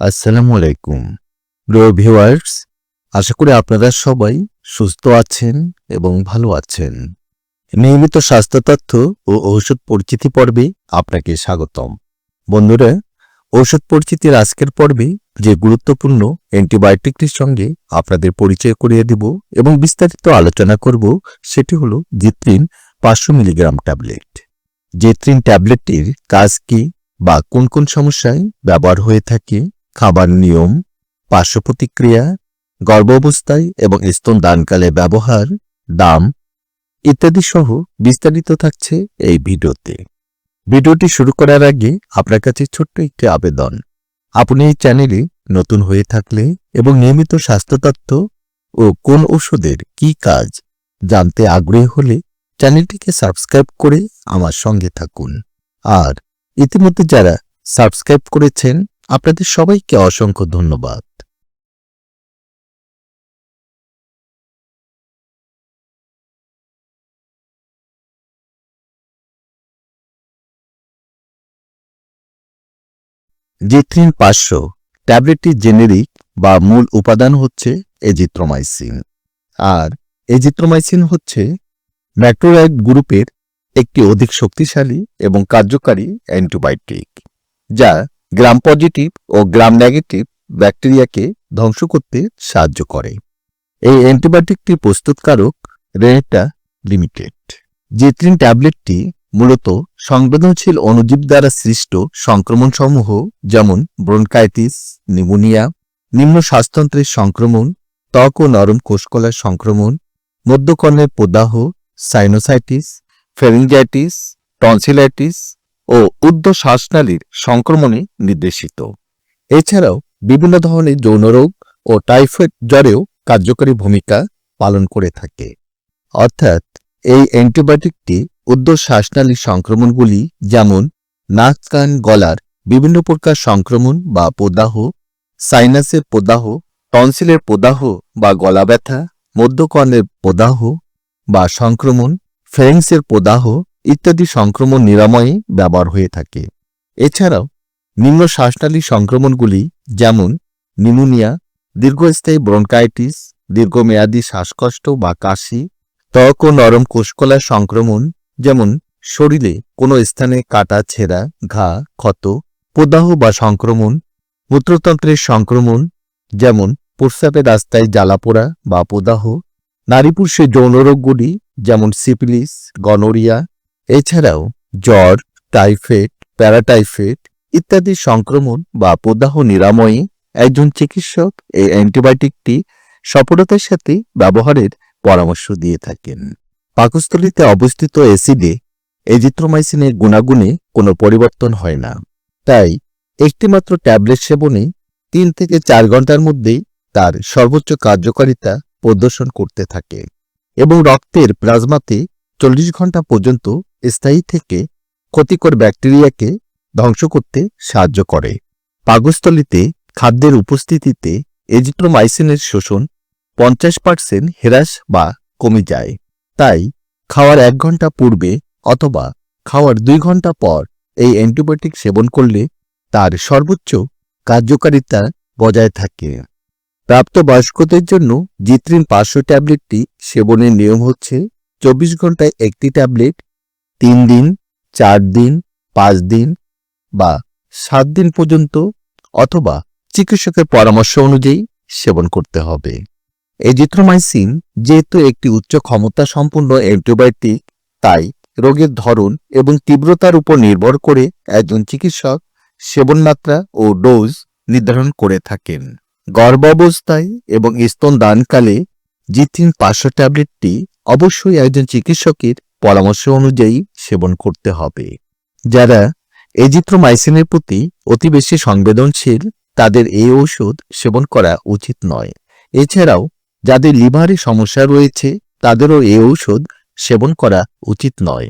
আসসালামু আলাইকুম। প্রিয় ভিউয়ার্স, আশা করি আপনারা সবাই সুস্থ আছেন এবং ভালো আছেন। নিয়মিত স্বাস্থ্য তথ্য ও ঔষধ পরিচিতি পর্বে আপনাকে স্বাগতম। বন্ধুরা, ঔষধ পরিচিতির আজকের পর্বে যে গুরুত্বপূর্ণ অ্যান্টিবায়োটিকটির সঙ্গে আপনাদের পরিচয় করিয়ে দিব এবং বিস্তারিত আলোচনা করব সেটি হলো জিত্রিন পাঁচশো মিলিগ্রাম ট্যাবলেট। জেত্রিন ট্যাবলেটটির কাজ কি বা কোন কোন সমস্যায় ব্যবহার হয়ে থাকে খাবার নিয়ম, পার্শ্ব প্রতিক্রিয়া, গর্ভাবস্থায় এবং স্তন দানকালে ব্যবহার, দাম ইত্যাদি সহ বিস্তারিত থাকছে এই ভিডিওতে। ভিডিওটি শুরু করার আগে আপনার কাছে ছোট্ট একটি আবেদন। আপনি এই চ্যানেলে নতুন হয়ে থাকলে এবং নিয়মিত স্বাস্থ্য তথ্য ও কোন ওষুধের কি কাজ জানতে আগ্রহী হলে চ্যানেলটিকে সাবস্ক্রাইব করে আমার সঙ্গে থাকুন। আর ইতিমধ্যে যারা সাবস্ক্রাইব করেছেন আপনাদের সবাইকে অসংখ্য ধন্যবাদ। জিথ্রিন পাঁচশো ট্যাবলেটটির জেনেরিক বা মূল উপাদান হচ্ছে এজিথ্রোমাইসিন। আর এজিথ্রোমাইসিন হচ্ছে ম্যাক্রোরাইড গ্রুপের একটি অধিক শক্তিশালী এবং কার্যকারী অ্যান্টিবায়োটিক, যা গ্রাম পজিটিভ ও গ্রাম নেগেটিভ ব্যাকটেরিয়াকে ধ্বংস করতে সাহায্য করে। এই অ্যান্টিবায়োটিকটি প্রস্তুতকারক রেনেটা লিমিটেড জিত্রিন ট্যাবলেটটি মূলত সংবেদনশীল অণুজীব দ্বারা সৃষ্ট সংক্রমণসমূহ যেমন ব্রনকাইটিস নিউমোনিয়া নিম্ন শ্বাসতন্ত্রের সংক্রমণ, ত্বক ও নরম কোষকলার সংক্রমণ, মধ্যকর্ণের প্রদাহ সাইনোসাইটিস ফেরিঞ্জাইটিস টনসিলাইটিস ও উদ্ধ শ্বাসনালীর সংক্রমণে নির্দেশিত। এছাড়াও বিভিন্ন ধরনের যৌনরোগ ও টাইফয়েড জ্বরেও কার্যকরী ভূমিকা পালন করে থাকে। অর্থাৎ এই অ্যান্টিবায়োটিকটি উদ্ধ শ্বাসনালীর সংক্রমণগুলি যেমন নাক, কান, গলার বিভিন্ন প্রকার সংক্রমণ বা প্রদাহ সাইনাসের প্রদাহ, টনসিলের প্রদাহ বা গলা ব্যথা মধ্যকর্ণের প্রদাহ বা সংক্রমণ ফেরেন্সের প্রদাহ ইত্যাদি সংক্রমণ নিরাময়ে ব্যবহার হয়ে থাকে। এছাড়াও, নিম্ন শ্বাসনালী সংক্রমণগুলি যেমন নিমোনিয়া, দীর্ঘস্থায়ী ব্রনকাইটিস দীর্ঘমেয়াদী শ্বাসকষ্ট বা কাশি, ত্বক ও নরম কোষকলার সংক্রমণ যেমন শরীরে কোনো স্থানে কাটা, ছেঁড়া, ঘা, ক্ষত, প্রদাহ বা সংক্রমণ, মূত্রতন্ত্রের সংক্রমণ যেমন প্রস্রাবের রাস্তায় জ্বালাপোড়া বা প্রদাহ, নারী পুরুষের যৌনরোগগুলি যেমন সিপিলিস গনোরিয়া এছাড়াও জ্বর, টাইফয়েড, প্যারাটাইফয়েড ইত্যাদি সংক্রমণ বা প্রদাহ নিরাময়ে একজন চিকিৎসক এই অ্যান্টিবায়োটিকটি সফলতার সাথে ব্যবহারের পরামর্শ দিয়ে থাকেন। পাকস্থলিতে অবস্থিত অ্যাসিডে এজিথ্রোমাইসিনের গুণাগুণে কোনো পরিবর্তন হয় না। তাই একটিমাত্র ট্যাবলেট সেবনে তিন থেকে চার ঘণ্টার মধ্যেই তার সর্বোচ্চ কার্যকারিতা প্রদর্শন করতে থাকে এবং রক্তের প্লাজমাতে চল্লিশ ঘণ্টা পর্যন্ত স্থায়ী থেকে ক্ষতিকর ব্যাকটেরিয়াকে ধ্বংস করতে সাহায্য করে। পাকস্থলিতে খাদ্যের উপস্থিতিতে এজিথ্রোমাইসিনের শোষণ পঞ্চাশ পার্সেন্ট হ্রাস বা কমে যায়। তাই খাওয়ার এক ঘণ্টা পূর্বে অথবা খাওয়ার দুই ঘণ্টা পর এই অ্যান্টিবায়োটিক সেবন করলে তার সর্বোচ্চ কার্যকারিতা বজায় থাকে। প্রাপ্তবয়স্কদের জন্য জিত্রিন পাঁচশো ট্যাবলেটটি সেবনের নিয়ম হচ্ছে চব্বিশ ঘন্টায় একটি ট্যাবলেট, তিন দিন, চার দিন, পাঁচ দিন বা সাত দিন পর্যন্ত অথবা চিকিৎসকের পরামর্শ অনুযায়ী সেবন করতে হবে। এজিথ্রোমাইসিন যেহেতু একটি উচ্চ ক্ষমতা সম্পন্ন অ্যান্টিবায়োটিক, তাই রোগের ধরন এবং তীব্রতার উপর নির্ভর করে একজন চিকিৎসক সেবন মাত্রা ও ডোজ নির্ধারণ করে থাকেন। গর্ভাবস্থায় এবং স্তন দানকালে জিথিন পাঁচশো ট্যাবলেটটি অবশ্যই একজন চিকিৎসকের পরামর্শ অনুযায়ী সেবন করতে হবে। যারা এজিথ্রোমাইসিনের প্রতি অতি বেশি সংবেদনশীল, তাদের এই ঔষধ সেবন করা উচিত নয়। এছাড়াও, যাদের লিভারে সমস্যা রয়েছে, তাদেরও এই ঔষধ সেবন করা উচিত নয়।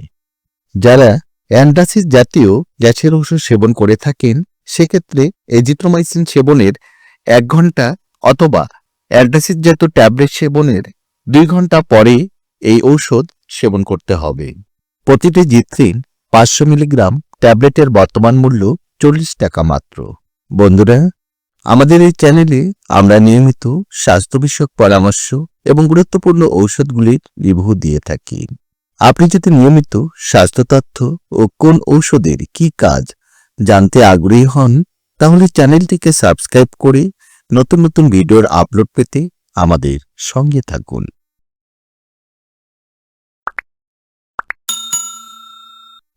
যারা অ্যান্ডাসিস জাতীয় গ্যাসের ঔষধ সেবন করে থাকেন, সেক্ষেত্রে এজিথ্রোমাইসিন সেবনের এক ঘণ্টা অথবা অ্যান্ডাসিস জাতীয় ট্যাবলেট সেবনের দুই ঘণ্টা পরে এই ঔষধ সেবন করতে হবে। প্রতিটি জিথ্রিন পাঁচশো মিলিগ্রাম ট্যাবলেটের বর্তমান মূল্য চল্লিশ টাকা মাত্র। বন্ধুরা, আমাদের এই চ্যানেলে আমরা নিয়মিত স্বাস্থ্য বিষয়ক পরামর্শ এবং গুরুত্বপূর্ণ ঔষধগুলির রিভিউ দিয়ে থাকি। আপনি যদি নিয়মিত স্বাস্থ্য তথ্য ও কোন ঔষধের কি কাজ জানতে আগ্রহী হন, তাহলে চ্যানেলটিকে সাবস্ক্রাইব করে নতুন নতুন ভিডিওর আপলোড পেতে আমাদের সঙ্গে থাকুন।